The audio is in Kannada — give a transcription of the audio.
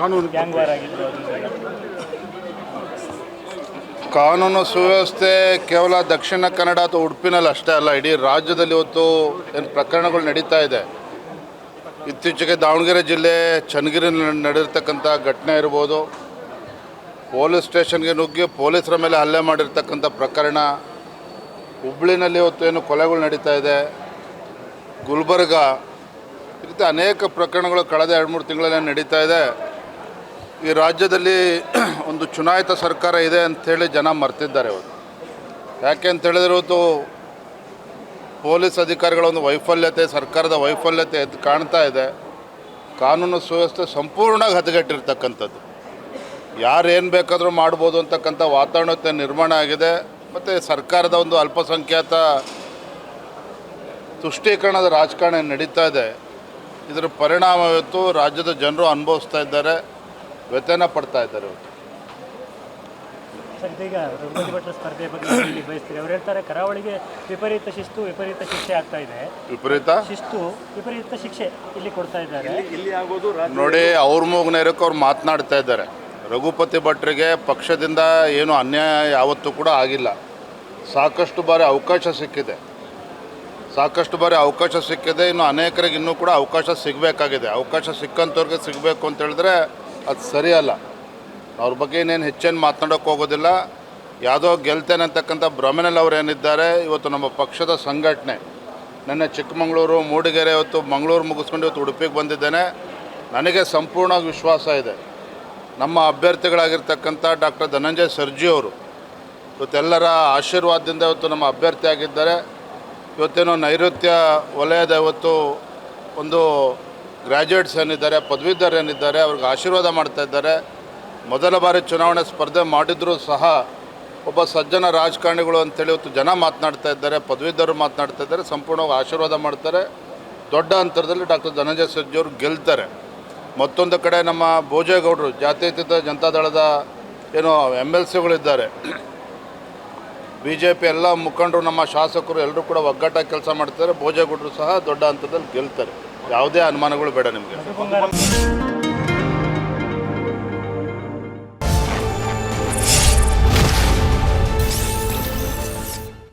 ಕಾನೂನು ಗ್ಯಾಂಗ್ ವಾರ್ ಆಗಿತ್ತು ಅದು ಕಾನೂನು ಸುವ್ಯವಸ್ಥೆ ಕೇವಲ ದಕ್ಷಿಣ ಕನ್ನಡ ಅಥವಾ ಉಡುಪಿನಲ್ಲಿ ಅಷ್ಟೇ ಅಲ್ಲ ಇಡೀ ರಾಜ್ಯದಲ್ಲಿ ಇವತ್ತು ಏನು ಪ್ರಕರಣಗಳು ನಡೀತಾ ಇದೆ. ಇತ್ತೀಚೆಗೆ ದಾವಣಗೆರೆ ಜಿಲ್ಲೆ ಚನ್ನಗಿರಿನಲ್ಲಿ ನಡೆದಿರ್ತಕ್ಕಂಥ ಘಟನೆ ಇರ್ಬೋದು. ಪೊಲೀಸ್ ಸ್ಟೇಷನ್ಗೆ ನುಗ್ಗಿ ಪೊಲೀಸರ ಮೇಲೆ ಹಲ್ಲೆ ಮಾಡಿರ್ತಕ್ಕಂಥ ಪ್ರಕರಣ. ಹುಬ್ಳಿನಲ್ಲಿ ಇವತ್ತು ಏನು ಕೊಲೆಗಳು ನಡೀತಾ ಇದೆ. ಗುಲ್ಬರ್ಗ ಈ ರೀತಿ ಅನೇಕ ಪ್ರಕರಣಗಳು ಕಳೆದ ಎರಡು ಮೂರು ತಿಂಗಳಲ್ಲಿ ನಡೀತಾ ಇದೆ. ಈ ರಾಜ್ಯದಲ್ಲಿ ಒಂದು ಚುನಾಯಿತ ಸರ್ಕಾರ ಇದೆ ಅಂಥೇಳಿ ಜನ ಮರ್ತಿದ್ದಾರೆ ಇವತ್ತು ಯಾಕೆ ಅಂತ ಹೇಳಿದ್ರೆ ಇವತ್ತು ಪೊಲೀಸ್ ಅಧಿಕಾರಿಗಳ ಒಂದು ವೈಫಲ್ಯತೆ, ಸರ್ಕಾರದ ವೈಫಲ್ಯತೆ ಎದ್ದು ಕಾಣ್ತಾ ಇದೆ. ಕಾನೂನು ಸುವ್ಯವಸ್ಥೆ ಸಂಪೂರ್ಣವಾಗಿ ಹದಗೆಟ್ಟಿರ್ತಕ್ಕಂಥದ್ದು. ಯಾರು ಏನು ಬೇಕಾದರೂ ಮಾಡ್ಬೋದು ಅಂತಕ್ಕಂಥ ವಾತಾವರಣತೆ ನಿರ್ಮಾಣ ಆಗಿದೆ. ಮತ್ತು ಸರ್ಕಾರದ ಒಂದು ಅಲ್ಪಸಂಖ್ಯಾತ ತುಷ್ಟೀಕರಣದ ರಾಜಕಾರಣ ನಡೀತಾ ಇದೆ. ಇದರ ಪರಿಣಾಮ ಇವತ್ತು ರಾಜ್ಯದ ಜನರು ಅನುಭವಿಸ್ತಾ ಇದ್ದಾರೆ. ವ್ಯಥೆನ ಪಡ್ತಾ ಇದ್ದಾರೆ ಅವರು. ಸರ್ ಇದೀಗ ರಘುಪತಿ ಭಟ್ರ ಸ್ಪರ್ಧೆ ಬಗ್ಗೆ ಹೇಳಿ ಬಯಸ್ತೀರಿ. ಅವ್ರು ಹೇಳ್ತಾರೆ ಕರಾವಳಿಗೆ ವಿಪರೀತ ಶಿಸ್ತು ವಿಪರೀತ ಶಿಕ್ಷೆ ಆಗ್ತಾ ಇದೆ. ವಿಪರೀತ? ಶಿಸ್ತು ವಿಪರೀತ ಶಿಕ್ಷೆ ಇಲ್ಲಿ ಕೊಡ್ತಾ ಇದ್ದಾರೆ. ಇಲ್ಲಿ ನೋಡಿ ಅವ್ರ ಮೂಗ್ನೇರಕ್ಕೆ ಅವ್ರು ಮಾತನಾಡ್ತಾ ಇದ್ದಾರೆ. ರಘುಪತಿ ಭಟ್ರಿಗೆ ಪಕ್ಷದಿಂದ ಏನು ಅನ್ಯಾಯ ಯಾವತ್ತೂ ಕೂಡ ಆಗಿಲ್ಲ. ಸಾಕಷ್ಟು ಬಾರಿ ಅವಕಾಶ ಸಿಕ್ಕಿದೆ. ಸಾಕಷ್ಟು ಬಾರಿ ಅವಕಾಶ ಸಿಕ್ಕಿದೆ. ಇನ್ನು ಅನೇಕರಿಗೆ ಇನ್ನೂ ಕೂಡ ಅವಕಾಶ ಸಿಗಬೇಕಾಗಿದೆ. ಅವಕಾಶ ಸಿಕ್ಕಂಥವ್ರಿಗೆ ಸಿಗಬೇಕು ಅಂತ ಹೇಳಿದ್ರೆ ಅದು ಸರಿಯಲ್ಲ ಅವ್ರ ಬಗ್ಗೆ ಇನ್ನೇನು ಹೆಚ್ಚೇನು ಮಾತನಾಡೋಕೆ ಹೋಗೋದಿಲ್ಲ. ಯಾವುದೋ ಗೆಲ್ತೇನೆ ಅಂತಕ್ಕಂಥ ಭ್ರಮೆನಲ್ಲಿ ಅವ್ರು ಏನಿದ್ದಾರೆ, ಇವತ್ತು ನಮ್ಮ ಪಕ್ಷದ ಸಂಘಟನೆ. ನನ್ನ ಚಿಕ್ಕಮಗಳೂರು, ಮೂಡಿಗೆರೆ ಇವತ್ತು ಮಂಗಳೂರು ಮುಗಿಸ್ಕೊಂಡು ಇವತ್ತು ಉಡುಪಿಗೆ ಬಂದಿದ್ದೇನೆ. ನನಗೆ ಸಂಪೂರ್ಣ ವಿಶ್ವಾಸ ಇದೆ. ನಮ್ಮ ಅಭ್ಯರ್ಥಿಗಳಾಗಿರ್ತಕ್ಕಂಥ ಡಾಕ್ಟರ್ ಧನಂಜಯ ಸರ್ಜಿ ಅವರು ಇವತ್ತೆಲ್ಲರ ಆಶೀರ್ವಾದದಿಂದ ಇವತ್ತು ನಮ್ಮ ಅಭ್ಯರ್ಥಿ ಆಗಿದ್ದಾರೆ. ಇವತ್ತೇನೋ ನೈಋತ್ಯ ವಲಯದ ಇವತ್ತು ಒಂದು ಗ್ರ್ಯಾಜುಯೇಟ್ಸ್ ಏನಿದ್ದಾರೆ, ಪದವೀಧರ ಏನಿದ್ದಾರೆ, ಅವ್ರಿಗೆ ಆಶೀರ್ವಾದ ಮಾಡ್ತಾ ಇದ್ದಾರೆ. ಮೊದಲ ಬಾರಿ ಚುನಾವಣೆ ಸ್ಪರ್ಧೆ ಮಾಡಿದರೂ ಸಹ ಒಬ್ಬ ಸಜ್ಜನ ರಾಜಕಾರಣಿಗಳು ಅಂತೇಳಿ ಇವತ್ತು ಜನ ಮಾತನಾಡ್ತಾ ಇದ್ದಾರೆ ಪದವೀಧರರು ಮಾತನಾಡ್ತಾ ಇದ್ದಾರೆ, ಸಂಪೂರ್ಣವಾಗಿ ಆಶೀರ್ವಾದ ಮಾಡ್ತಾರೆ. ದೊಡ್ಡ ಅಂತರದಲ್ಲಿ ಡಾಕ್ಟರ್ ಧನಂಜಯ ಸರ್ಜಿ ಅವರು ಗೆಲ್ತಾರೆ. ಮತ್ತೊಂದು ಕಡೆ ನಮ್ಮ ಭೋಜೇಗೌಡರು, ಜಾತ್ಯತೀತ ಜನತಾದಳದ ಏನು ಎಂ ಎಲ್ ಸಿಗಳಿದ್ದಾರೆ ಬಿ ಜೆ ಪಿ ಎಲ್ಲ ಮುಖಂಡರು, ನಮ್ಮ ಶಾಸಕರು ಎಲ್ಲರೂ ಕೂಡ ಒಗ್ಗಟ್ಟಾಗಿ ಕೆಲಸ ಮಾಡ್ತಾರೆ ಭೋಜೇಗೌಡರು ಸಹ ದೊಡ್ಡ ಹಂತದಲ್ಲಿ ಗೆಲ್ತಾರೆ. ಯಾವುದೇ ಅನುಮಾನಗಳು ಬೇಡ ನಿಮಗೆ.